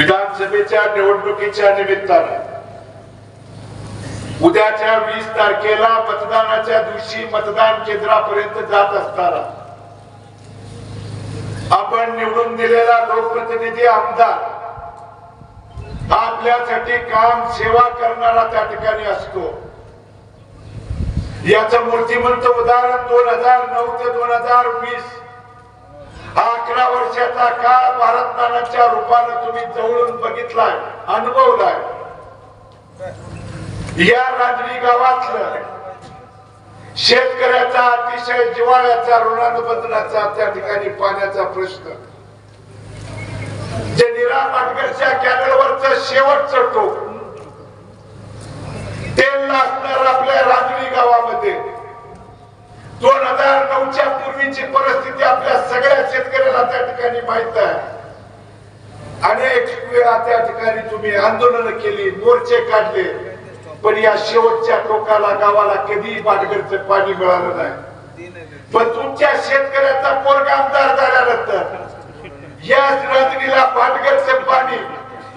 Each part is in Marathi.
विधानसभेच्या निवडणुकीच्या निमित्तानं उद्याच्या वीस तारखेला मतदानाच्या दिवशी मतदान केंद्रापर्यंत जात असताना आपण निवडून दिलेला लोकप्रतिनिधी आमदार आपल्यासाठी काम सेवा करणारा त्या ठिकाणी असतो. याचं मूर्तिमंत उदाहरण दोन हजार नऊ ते दोन हजार वीस अकरा वर्षाचा काळ भारत रूपाने रूपानं तुम्ही जवळून बघितलाय अनुभवलाय. या राजनी गावातलं शेतकऱ्याचा अतिशय जिवाळ्याचा ऋणानुबंधनाचा त्या ठिकाणी पाण्याचा प्रश्न. जे निरा पाटकरच्या कॅनलवरच शेवटचं टोक तेल लागणार आपल्या राजनी गावामध्ये. दोन हजार नऊच्या पूर्वीची परिस्थिती आपल्या सगळ्या शेतकऱ्याला त्या ठिकाणी माहीत आहे. अनेक वेळा त्या ठिकाणी तुम्ही आंदोलन केली मोर्चे काढले पण या शेवटच्या टोकाला गावाला कधी पाटगरचं पाणी मिळालं नाही. पण तुमच्या शेतकऱ्याचा पोरगा आमदार झाल्यानंतर याच राजनीला पाटगरचं पाणी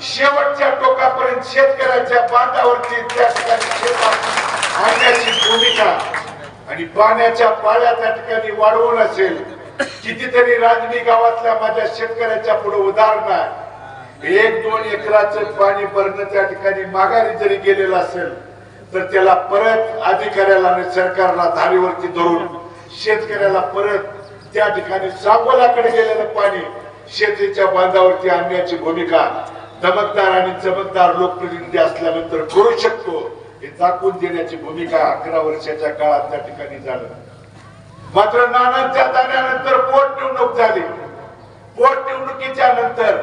शेवटच्या टोकापर्यंत शेतकऱ्याच्या बांधावरती त्या ठिकाणी आणण्याची भूमिका आणि पाण्याच्या पाळ्या त्या ठिकाणी वाढवून असेल कितीतरी राजनी गावातल्या माझ्या शेतकऱ्याच्या पुढे उदाहरण आहे. एक दोन एकराचं पाणी भरणं त्या ठिकाणी माघारी जरी गेलेलं असेल तर त्याला परत अधिकाऱ्याला आणि सरकारला धारीवरती धरून शेतकऱ्याला परत त्या ठिकाणी सांगोलाकडे गेलेलं पाणी शेतीच्या बांधावरती आणण्याची भूमिका दमकदार आणि चमकदार लोकप्रतिनिधी असल्यानंतर करू शकतो. हे दाखवून देण्याची भूमिका अकरा वर्षाच्या काळात त्या ठिकाणी झालं. मात्र नानांच्या जाण्यानंतर पोटनिवडणूक झाली. पोटनिवडणुकीच्या नंतर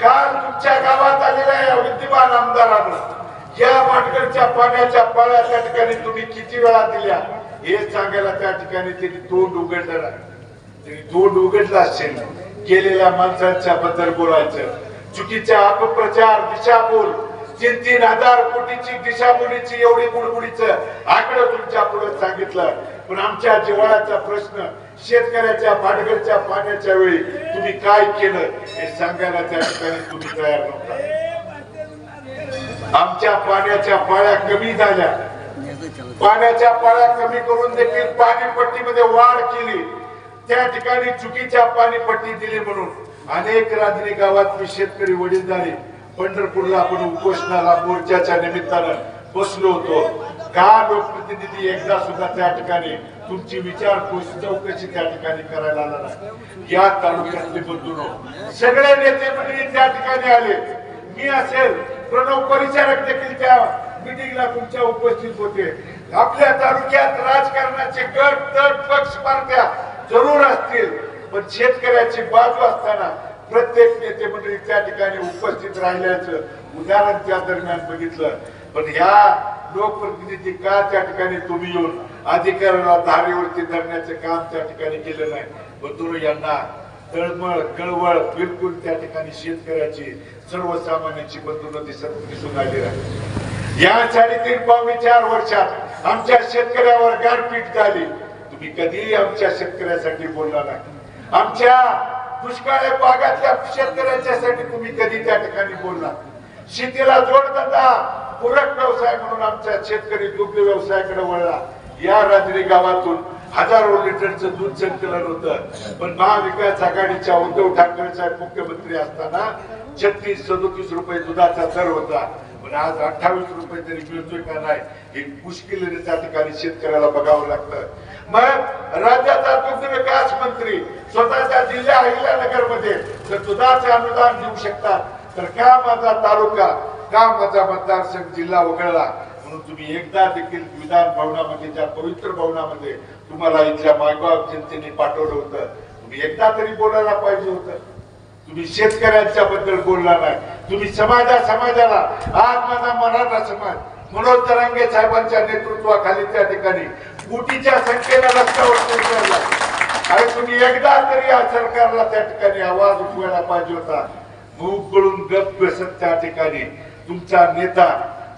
काल तुमच्या गावात आलेल्या या विद्यमान आमदारानं या माटकरच्या पाण्याच्या पाळ्या त्या ठिकाणी तुम्ही किती वेळा दिल्या हे सांगायला त्या ठिकाणी त्यांनी तोंड उघडलं त्यांनी तोंड उघडलं असेल. केलेल्या माणसांच्या बद्दल बोलायचं. चुकीच्या अपप्रचार दिशाभूल तीन तीन हजार कोटीची दिशाभूलीची एवढी बुडबुडीच आकडं तुमच्यापुढे सांगितलं. पण आमच्या जिव्हाळ्याचा प्रश्न शेतकऱ्याच्या भाटगरच्या पाण्याच्या वेळी तुम्ही काय केलं हे सांगायला त्या ठिकाणी तुम्ही तयार नव्हता. आमच्या पाण्याच्या पाळ्या कमी झाल्या. पाण्याच्या पाळ्या कमी करून देखील पाणीपट्टीमध्ये वाढ केली. त्या ठिकाणी चुकीच्या पाणीपट्टी दिली म्हणून अनेक राजनी गावात मी शेतकरी वडील झाले पंढरपूरला आपण उपोषणाला मोर्चाच्या निमित्तानं बसलो होतो. का लोकप्रतिनिधी एकदा सुद्धा त्या ठिकाणी तुमची विचारपूस चौकशी त्या ठिकाणी करायला आला नाही. या तालुक्यातले बंधून सगळे नेते मंडळी त्या ठिकाणी आले. मी असेल प्रणव परिचारक देखील त्या मिटिंगला तुमच्या उपस्थित होते. आपल्या तालुक्यात राजकारणाचे गट तट पक्ष पार्ट्या जरूर असतील. पण शेतकऱ्याची बाजू असताना प्रत्येक नेते मंडळी त्या ठिकाणी उपस्थित राहिल्याचं उदाहरण त्या दरम्यान बघितलं. पण ह्या लोकप्रतिनिधी का त्या ठिकाणी तुम्ही येऊन अधिकाऱ्याला धारेवरती धरण्याचं काम त्या ठिकाणी केलं नाही? बंधुरो यांना तळमळ कळवळ बिलकुल त्या ठिकाणी शेतकऱ्याची सर्वसामान्यांची बंधुनं दिसत दिसून आली आहे या साडेतीन पावणे चार वर्षात आमच्या शेतकऱ्यावर गारपीट झाली. तुम्ही कधीही आमच्या शेतकऱ्यासाठी बोलला नाही. आमच्या दुष्काळ भागातल्या शेतकऱ्यांच्यासाठी तुम्ही कधी त्या ठिकाणी बोलला? शेतीला जोडधंदा पूरक व्यवसाय म्हणून आमचा शेतकरी दुग्ध व्यवसायाकडे वळला. या राजरी गावातून हजारो लिटरचं दूध संकलन होतं. पण महाविकास आघाडीच्या उद्धव ठाकरे साहेब मुख्यमंत्री असताना छत्तीस सदोतीस रुपये दुधाचा दर होता. पण आज अठ्ठावीस रुपये तरी मिळतोय का नाही हे मुश्किलीने त्या ठिकाणी शेतकऱ्याला बघावं लागतं. मग राज्याचा दुग्ध विकास मंत्री स्वतःच्या जिल्हा अहिल्यानगर नगरमध्ये जर दुधाचे अनुदान देऊ शकतात तर का माझा तालुका का माझा मतदारसंघ जिल्हा वगळला? म्हणून तुम्ही एकदा देखील विधान भवनामध्ये ज्या पवित्र भवनामध्ये तुम्हाला इथल्या मायगाव जनतेने पाठवलं होतं तुम्ही एकदा तरी बोलायला पाहिजे होतं. तुम्ही शेतकऱ्यांच्या बद्दल बोलला नाही. तुम्ही समाजा समाजाला आज माझा मराठा समाज मनोज तरंगे साहेबांच्या नेतृत्वाखाली त्या ठिकाणी कोटीच्या संख्येला रस्त्यावर उतरला आणि तुम्ही एकदा तरी या सरकारला त्या ठिकाणी आवाज उठवायला पाहिजे होता. मूग गळून गप बसत त्या ठिकाणी तुमचा नेता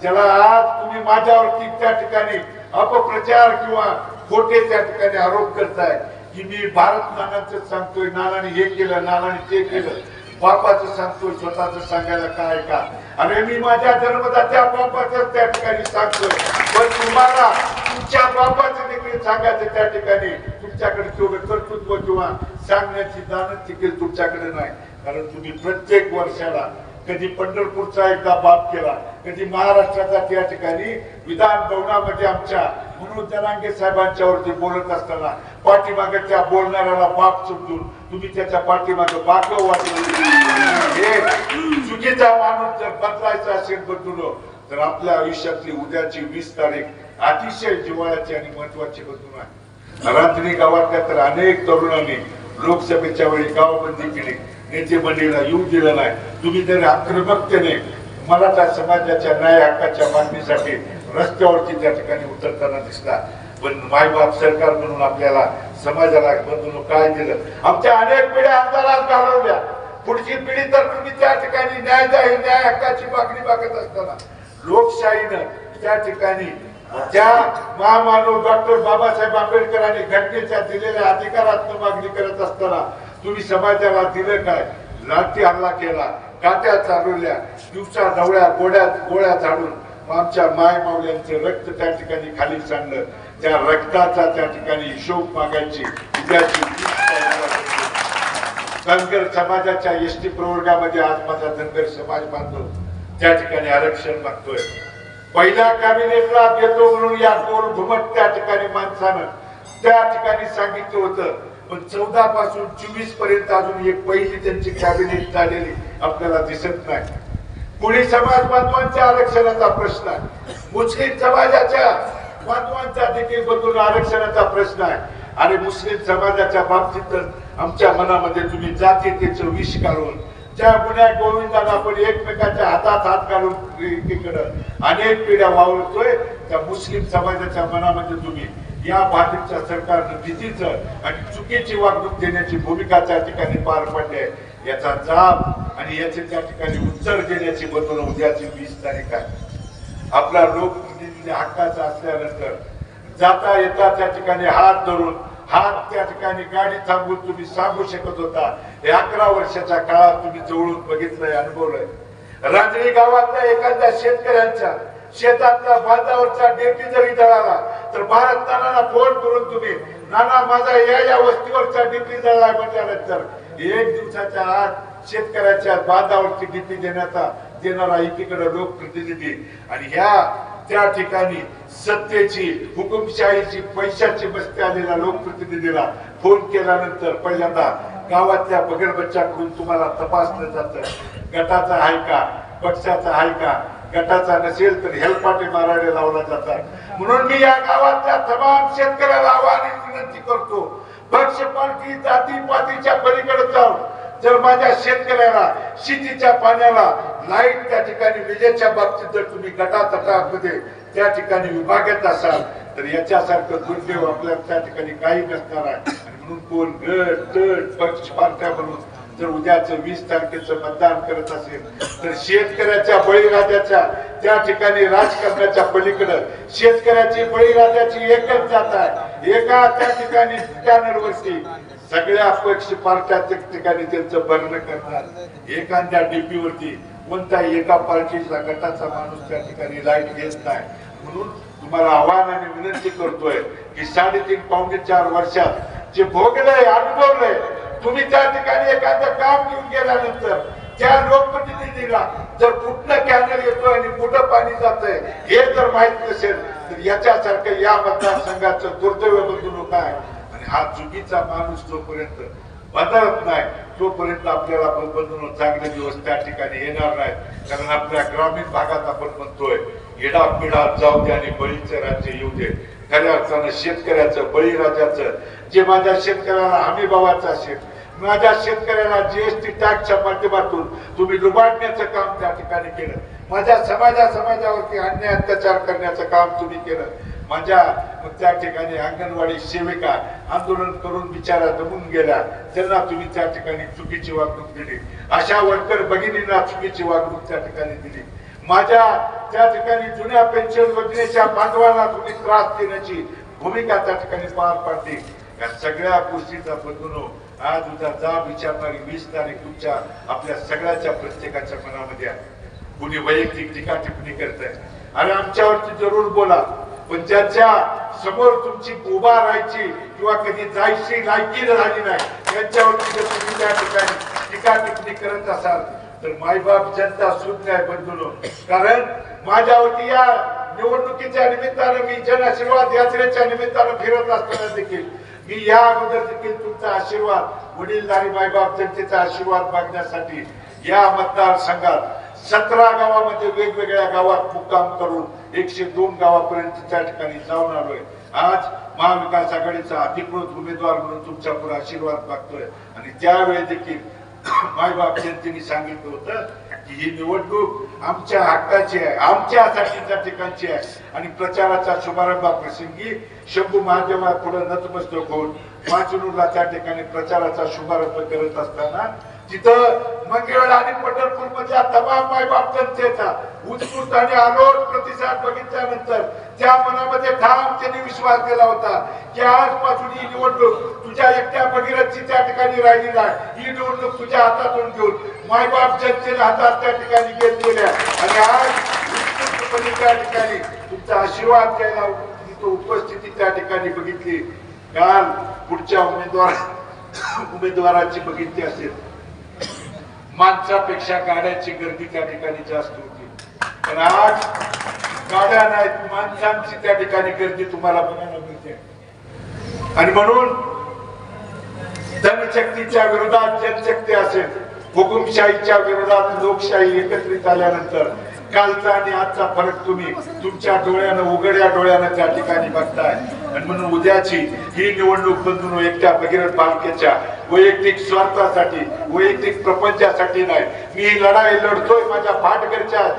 ज्याला आज तुम्ही माझ्यावरती त्या ठिकाणी अपप्रचार किंवा खोटे त्या ठिकाणी आरोप करताय की मी भारत नानाचं सांगतोय नानाने हे केलं नानाने ते केलं. बापाचं सांगतोय स्वतःच सांगायला काय का? अरे मी माझ्या जन्मदात्या बापाचं त्या ठिकाणी सांगतोय. पण तुम्हाला तुमच्या बापाचं देखील सांगायचं त्या ठिकाणी. तुमच्याकडे तेवढं कर्तृत्व किंवा सांगण्याची दानच देखील तुमच्याकडे नाही. कारण तुम्ही प्रत्येक वर्षाला कधी पंढरपूरचा एकदा बाप केला कधी महाराष्ट्राचा त्या ठिकाणी विधान भवनामध्ये आमच्या म्हणून जनांगे साहेबांच्यावरती बोलत असताना पाठीमाग त्या बोलणाऱ्याला बाप समजून तुम्ही त्याच्या पाठीमाग बाक वाटलं चुकीचा माणूस जर बदलायचा असेल बदलून तर आपल्या आयुष्यातली उद्याची वीस तारीख अतिशय जिव्हाळ्याची आणि महत्वाची बदलून आहे. रात्री गावातल्या तर अनेक तरुणांनी लोकसभेच्या वेळी गावबंदी केली. नेते मंडळीला येऊ दिलं नाही. तुम्ही जर आक्रमकतेने मराठा समाजाच्या न्याय हक्काच्या मागणीसाठी रस्त्यावरती त्या ठिकाणी उतरताना दिसला पण मायबाप सरकार म्हणून आपल्याला समाजाला बंधून काय दिलं? आमच्या अनेक पिढ्या आमदारात घालवल्या. पुढची पिढी तर तुम्ही त्या ठिकाणी न्याय जाहीर न्याय हक्काची मागणी मागत असताना. लोकशाहीनं त्या ठिकाणी त्या महामानव डॉक्टर बाबासाहेब आंबेडकरांनी घटनेच्या दिलेल्या अधिकारात मागणी करत असताना तुम्ही समाजाला दिलं काय? लाठी हल्ला केला काट्या चालवल्या दिवसा ढवळ्या गोड्या गोळ्या झाडून आमच्या माय मावल्यांचं रक्त त्या ठिकाणी खाली सांडलं. त्या रक्ताचा त्या ठिकाणी हिशोब मागायची उद्याची धनगर समाजाच्या एस टी प्रवर्गामध्ये आज माझा धनगर समाज बांधव त्या ठिकाणी आरक्षण मागतोय पहिल्या कॅबिनेटला देतो म्हणून या गोल घुमट त्या ठिकाणी माणसानं. त्या ठिकाणी सांगितलं होतं. पण चौदा पासून चोवीसपर्यंत अजून एक पहिली त्यांची कॅबिनेट झालेली आपल्याला दिसत नाही. कोळी समाज बांधवांच्या आरक्षणाचा प्रश्न आहे? मुस्लिम समाजाच्या बांधवांचा देखील बदलून आरक्षणाचा प्रश्न आहे. आणि मुस्लिम समाजाच्या बाबतीत तर आमच्या मनामध्ये तुम्ही जातीयतेचं विष काढून त्या गुन्ह्या गोविंदाला आपण एकमेकाच्या हातात हात घालून एकीकडं अनेक पिढ्या वावरतोय त्या मुस्लिम समाजाच्या मनामध्ये तुम्ही या भाजपच्या सरकारनं भीतीचं आणि चुकीची वागणूक देण्याची भूमिका त्या ठिकाणी पार पडली आहे याचा जाब आणि याचे त्या ठिकाणी उत्तर देण्याची बदल उद्याची वीस तारीख आहे. आपला लोक लोकप्रतिनिधी हक्काचा असल्यानंतर जाता येता त्या ठिकाणी हात धरून हात त्या ठिकाणी गाडी थांबवून तुम्ही सांगू शकत होता. हे अकरा वर्षाच्या काळात तुम्ही जवळून बघितलंय अनुभवलंय. राजणी गावातल्या एखाद्या शेतकऱ्यांच्या शेतातल्या बांधावरचा डेपी जरी जळाला तर भारत नानाला फोन करून तुम्ही नाना माझा या या वस्तीवरचा डीपी जळलाय म्हटल्यानंतर एक दिवसाच्या आत शेतकऱ्याच्या बांधावरची डीपी देण्याचा देणारा एकीकडे लोकप्रतिनिधी आणि ह्या त्या ठिकाणी सत्तेची हुकुमशाहीची पैशाची बसते आलेल्या लोकप्रतिनिधीला फोन केल्यानंतर पहिल्यांदा गावातल्या बगल बच्च्याकडून तुम्हाला तपासलं जातं. गटाचा आहे का? पक्षाचा आहे का? गटाचा नसेल तर हेलपाटे मारायला लावला जातात. म्हणून मी या गावातल्या तमाम शेतकऱ्याला आव्हान आणि विनंती करतो. पक्ष पार्टी जाती पातीच्या पलीकडे जाऊन जर माझ्या शेतकऱ्याला शेतीच्या पाण्याला लाइट त्या ठिकाणी विजेच्या बाबतीत जर तुम्ही गटातटामध्ये त्या ठिकाणी विभागात असाल तर याच्यासारखं दुर्दैव आपल्या त्या ठिकाणी काही नसणार आहे. म्हणून कोण गट तट पक्ष पार्ट्या म्हणून जर उद्याच वीस तारखेचं मतदान करत असेल तर शेतकऱ्याच्या बळीराजाच्या त्या ठिकाणी राजकारणाच्या पलीकडं शेतकऱ्याची बळीराजाची एकच जात आहे. एका त्या ठिकाणी पॅनलवरती सगळ्या पक्ष पार्ट्या ठिकाणी त्यांचं भरणं करणार. एखाद्या डीपी वरती एका पार्टीचा गटाचा माणूस त्या ठिकाणी लाइट घेत नाही. म्हणून तुम्हाला आव्हान आणि विनंती करतोय की साडेतीन पावणे चार वर्षात जे भोगलंय अनुभवलंय तुम्ही त्या ठिकाणी एखादं काम घेऊन गेल्यानंतर त्या लोकप्रतिनिधीला जर कुठलं कॅनल येतो आणि कुठं पाणी जातंय हे जर माहीत नसेल तर याच्यासारखं या मतदारसंघाचं दुर्दैव बंधू आहे आणि हा चुकीचा माणूस जोपर्यंत बदलत नाही तोपर्यंत आपल्याला बंधून चांगले दिवस त्या ठिकाणी येणार नाहीत कारण आपल्या ग्रामीण भागात आपण म्हणतोय येडापिडा जाऊ दे आणि बळीचं राज्य येऊ दे. खऱ्या अर्थानं शेतकऱ्याचं बळीराजाचं जे माझ्या शेतकऱ्याला हमी भावाचं असेल माझ्या शेतकऱ्याला जीएसटी टॅक्सच्या माध्यमातून तुम्ही लुबाडण्याचं काम त्या ठिकाणी केलं. माझ्या समाजा समाजावरती अन्याय अत्याचार करण्याचं काम तुम्ही केलं. माझ्या त्या ठिकाणी अंगणवाडी सेविका आंदोलन करून बिचारा दमून गेल्या. त्यांना तुम्ही त्या ठिकाणी चुकीची वागणूक दिली. अशा वर्कर भगिनींना चुकीची वागणूक त्या ठिकाणी दिली. माझ्या त्या ठिकाणी जुन्या पेन्शन योजनेच्या बांधवांना तुम्ही त्रास देण्याची भूमिका त्या ठिकाणी पार पाडली. या सगळ्या गोष्टीचा बदलून आज उद्या जा विचारणारी वीस तारीख तुमच्या आपल्या सगळ्याच्या प्रत्येकाच्या मनामध्ये आहे. कुणी वैयक्तिक टीका टिप्पणी करत आहे आणि आमच्यावरती जरूर बोला पण ज्याच्या समोर तुमची उभा राहायची किंवा कधी जायची लायकी झाली नाही त्यांच्यावरती जर तुम्ही त्या ठिकाणी टीका टिप्पणी करत असाल तर मायबाप जनता सुद्धा आहे बंधून. कारण माझ्यावरती या निवडणुकीच्या निमित्तानं मी जन आशीर्वाद यात्रेच्या निमित्तानं फिरत असताना देखील मी या अगोदर देखील तुमचा आशीर्वाद वडीलधारी मायबाप जनतेचा आशीर्वाद मागण्यासाठी या मतदारसंघात सतरा गावामध्ये वेगवेगळ्या गावात मुक्काम करून एकशे दोन गावापर्यंत त्या ठिकाणी जाऊन आलोय. आज महाविकास आघाडीचा अधिकृत उमेदवार म्हणून तुमच्यापुढे आशीर्वाद मागतोय. आणि त्यावेळी देखील मायबाप जनतेने सांगितलं होतं की ही निवडणूक आमच्या हक्काची आहे आमच्या त्या ठिकाणची आहे. आणि प्रचाराच्या शुभारंभाप्रसंगी शंभू महादेवा पुढे नतमस्तक होऊन माचुनूरला त्या ठिकाणी प्रचाराचा शुभारंभ करत असताना तिथं मंगळ आणि पंढरपूर मधल्या तमाम मायबाप जनतेचा उत्स्फूर्त आणि अलोट प्रतिसाद बघितल्यानंतर त्या मनामध्ये ठाम त्यांनी विश्वास दिला होता की आजपासून ही निवडणूक तुझ्या एकट्या भगीरथची त्या ठिकाणी राहिली नाही. ही निवडणूक तुझ्या हातातून घेऊन मायबाप जनतेने हातात त्या ठिकाणी घेतलेल्या आणि आज उत्स्फूर्तपणे त्या ठिकाणी तुमचा आशीर्वाद द्यायला तिथं उपस्थिती त्या ठिकाणी बघितली. काल पुढच्या उमेदवार उमेदवाराची बघितली असेल. माणसापेक्षा गाड्यांची गर्दी त्या ठिकाणी जास्त होती. पण आज गाड्या नाहीत माणसांची त्या ठिकाणी गर्दी तुम्हाला बघायला मिळते. आणि म्हणून धनशक्तीच्या विरोधात जनशक्ती असेल हुकुमशाहीच्या विरोधात लोकशाही एकत्रित आल्यानंतर कालचा आणि आजचा फरक तुम्ही तुमच्या डोळ्यानं उघड्या डोळ्यानं त्या ठिकाणी बघताय. आणि म्हणून उद्याची ही निवडणूक बंधून एकट्या भगीरथ पालखेच्या वैयक्तिक स्वार्थासाठी वैयक्तिक प्रपंचासाठी नाही. मी लढाई लढतोय माझ्या फाटकरच्या